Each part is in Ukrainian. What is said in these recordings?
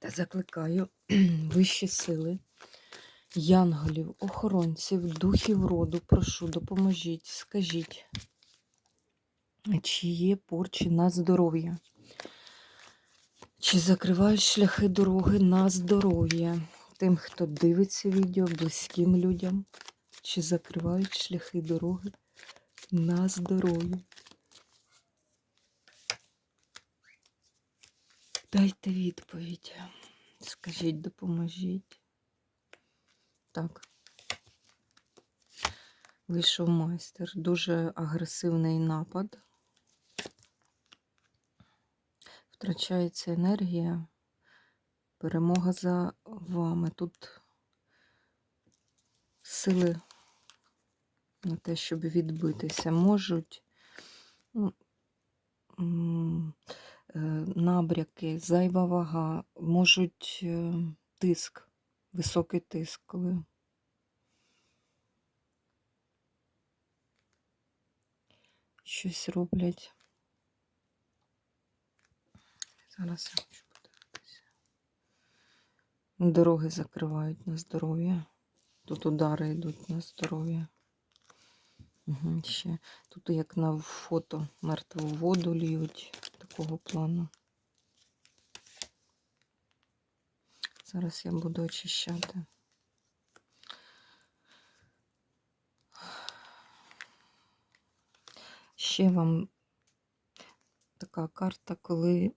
Та закликаю вищі сили, янголів, охоронців, духів роду, прошу, допоможіть, скажіть, чи є порчі на здоров'я, чи закривають шляхи дороги на здоров'я тим, хто дивиться відео, близьким людям, чи закривають шляхи дороги на здоров'я. Дайте відповідь. Скажіть, допоможіть. Так. Вийшов майстер. Дуже агресивний напад. Втрачається енергія. Перемога за вами. Тут сили на те, щоб відбитися, можуть. Е, набряки, зайва вага, можуть е, тиск, високий тиск, коли щось роблять. Зараз я хочу подивитися. Дороги закривають на здоров'я. Тут удари йдуть на здоров'я. Угу, ще. Тут як на фото мертву воду льють такого плану. Зараз я буду очищати. Ще вам така карта, коли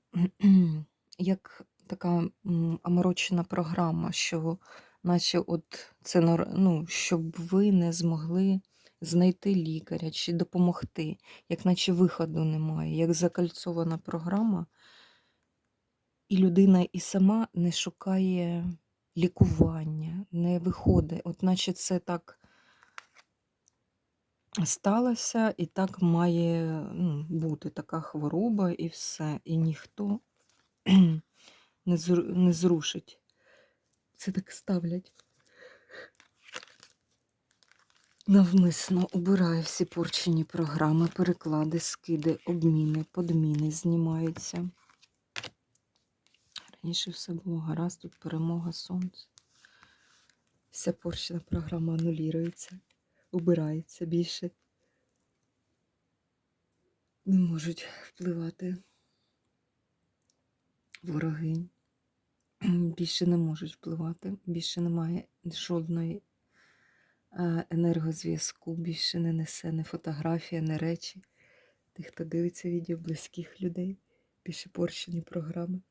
як така оморочена програма, що наче от це ну, щоб ви не змогли знайти лікаря чи допомогти, як наче виходу немає, як закальцована програма, і людина і сама не шукає лікування, не виходить, от наче це так сталося, і так має ну, бути така хвороба і все, і ніхто не зрушить. Це так ставлять. Навмисно убираю всі порчені програми, переклади, скиди, обміни, подміни знімаються. Раніше все було гаразд, тут перемога сонця. Вся порчена програма анулюється, убирається більше. Не можуть впливати вороги. Більше не можуть впливати, більше немає жодної енергозв'язку більше не несе не фотографія, не речі. Тих, хто дивиться відео близьких людей, більше порщені програми.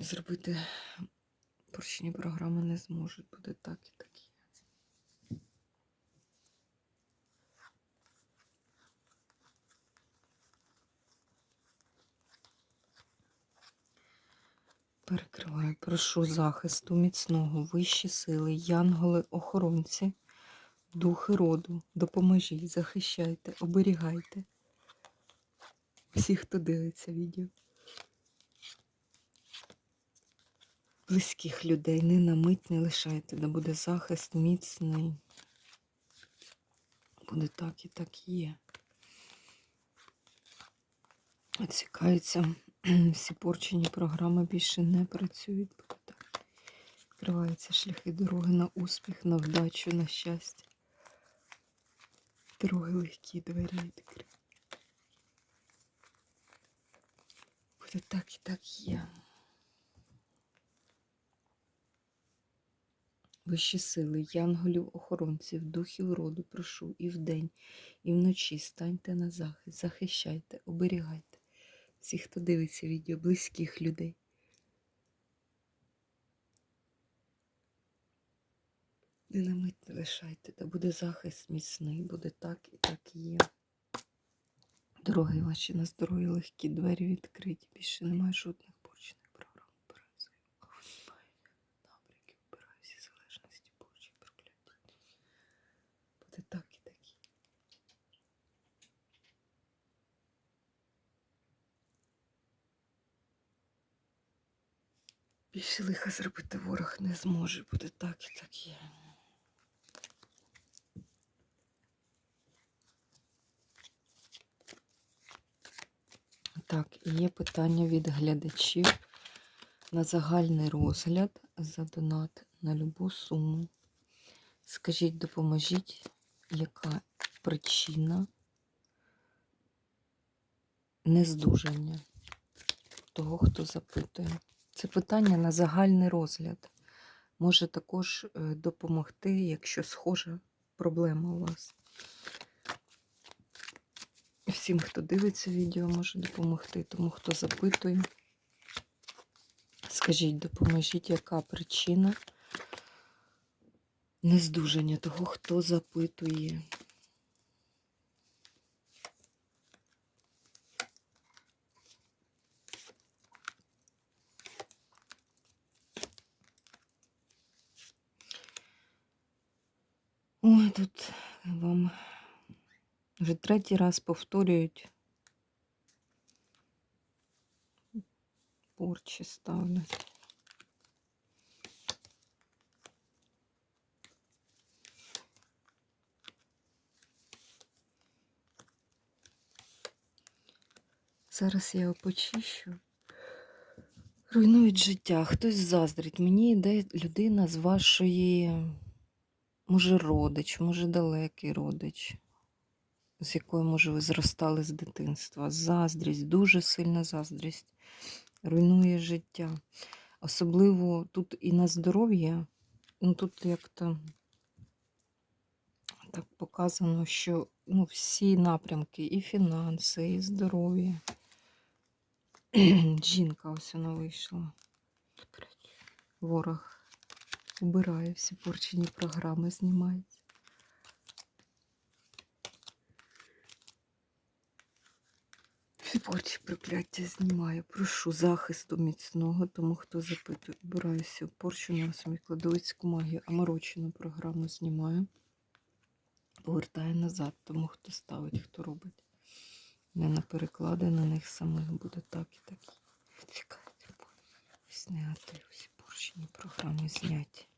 Зробити порщені програми не зможуть, буде так і так. Перекриваю, прошу захисту, міцного, вищі сили, янголи, охоронці, духи роду, допоможіть, захищайте, оберігайте всіх, хто дивиться відео. Близьких людей не на мить не лишайте, де буде захист міцний. Буде так і так є. Оцікаються всі порчені програми більше не працюють. Так. Відкриваються шляхи дороги на успіх, на вдачу, на щастя. Дороги легкі, двері відкриті. Буде так і так є. Вищі сили, янголів, охоронців, духів роду, прошу і вдень, і вночі станьте на захист, захищайте, оберігайте всіх, хто дивиться відео, близьких людей. Не на мить не лишайте, та буде захист міцний, буде так і так є. Дороги ваші на здоров'я легкі, двері відкриті, більше немає жодних порчених програм. Вбираю свої набряки, вбираю всі залежності, порчі, прокляття. Буде так і так і є. Більше лиха зробити ворог не зможе, буде так і так є. Так, і є питання від глядачів на загальний розгляд за донат на любу суму. Скажіть, допоможіть, яка причина нездужання того, хто запитує. Це питання на загальний розгляд. Може також е, допомогти, якщо схожа проблема у вас. Всім, хто дивиться відео, може допомогти. Тому хто запитує, скажіть, допоможіть, яка причина нездужання того, хто запитує. Ой, тут вам вже третій раз повторюють. Порчі ставлять. Зараз я його почищу. Руйнують життя. Хтось заздрить. Мені йде людина з вашої, може, родич, може, далекий родич, з якою, може, ви зростали з дитинства. Заздрість, дуже сильна заздрість. Руйнує життя. Особливо тут і на здоров'я. Ну, тут як-то так показано, що ну, всі напрямки, і фінанси, і здоров'я. Жінка ось вона вийшла. Ворог убирає всі порчені програми, знімається. Всі порчі прокляття знімаю. Прошу захисту міцного, тому хто запитує. Убираю всю порчу на самі кладовицьку магію, а морочену програму знімаю. Повертаю назад, тому хто ставить, хто робить. Не на переклади на них самих буде так і так. Чекайте, ось негатив, всі поршені програми зняті.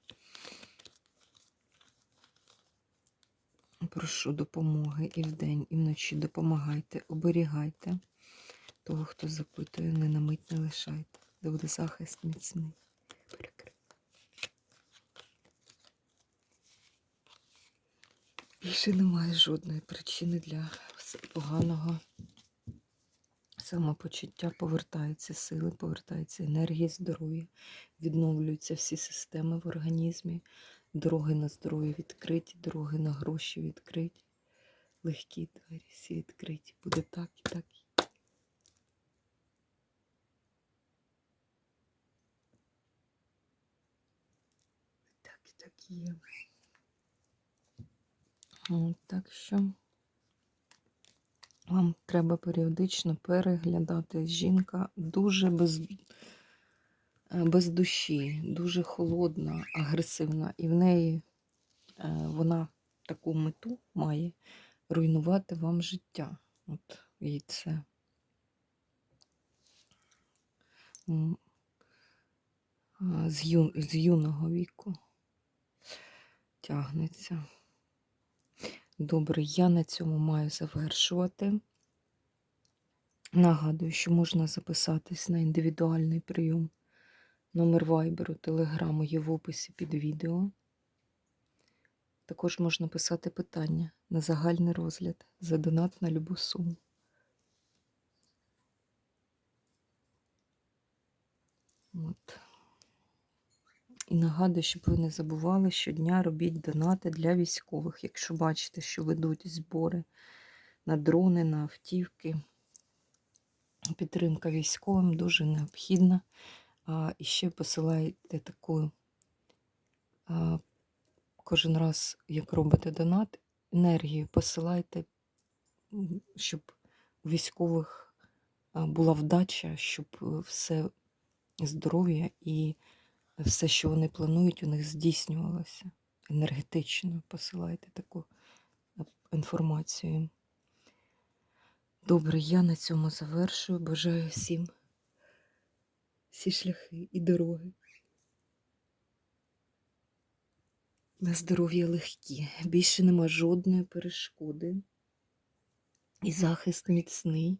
Прошу допомоги і вдень, і вночі допомагайте, оберігайте того, хто запитує, не на мить не лишайте, де буде захист міцний. Більше немає жодної причини для поганого самопочуття. Повертаються сили, повертаються енергія, здоров'я, відновлюються всі системи в організмі, дороги на здоров'я відкриті, дороги на гроші відкриті, легкі двері всі відкриті. Буде так і так. Так і так є. Так що вам треба періодично переглядати. Жінка дуже без, без душі, дуже холодна, агресивна, і в неї е, вона таку мету має руйнувати вам життя. От їй це. З, ю, з юного віку тягнеться. Добре, я на цьому маю завершувати. Нагадую, що можна записатись на індивідуальний прийом. Номер вайберу, телеграму є в описі під відео. Також можна писати питання на загальний розгляд за донат на любу суму. От. І нагадую, щоб ви не забували, щодня робіть донати для військових. Якщо бачите, що ведуть збори на дрони, на автівки. Підтримка військовим дуже необхідна. А, ще посилайте таку а, кожен раз, як робите донат, енергію посилайте, щоб у військових була вдача, щоб е, все здоров'я і все, що вони планують, у них здійснювалося. Енергетично посилайте таку інформацію. Добре, я на цьому завершую. Бажаю всім всі шляхи і дороги. На здоров'я легкі. Більше нема жодної перешкоди. І захист міцний.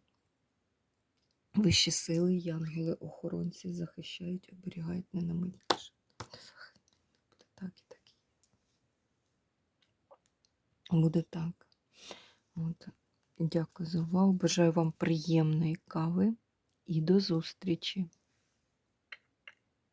Вищі сили, янголи, охоронці захищають, оберігають не на. Буде так і так. Буде так. От. Дякую за увагу. Бажаю вам приємної кави і до зустрічі!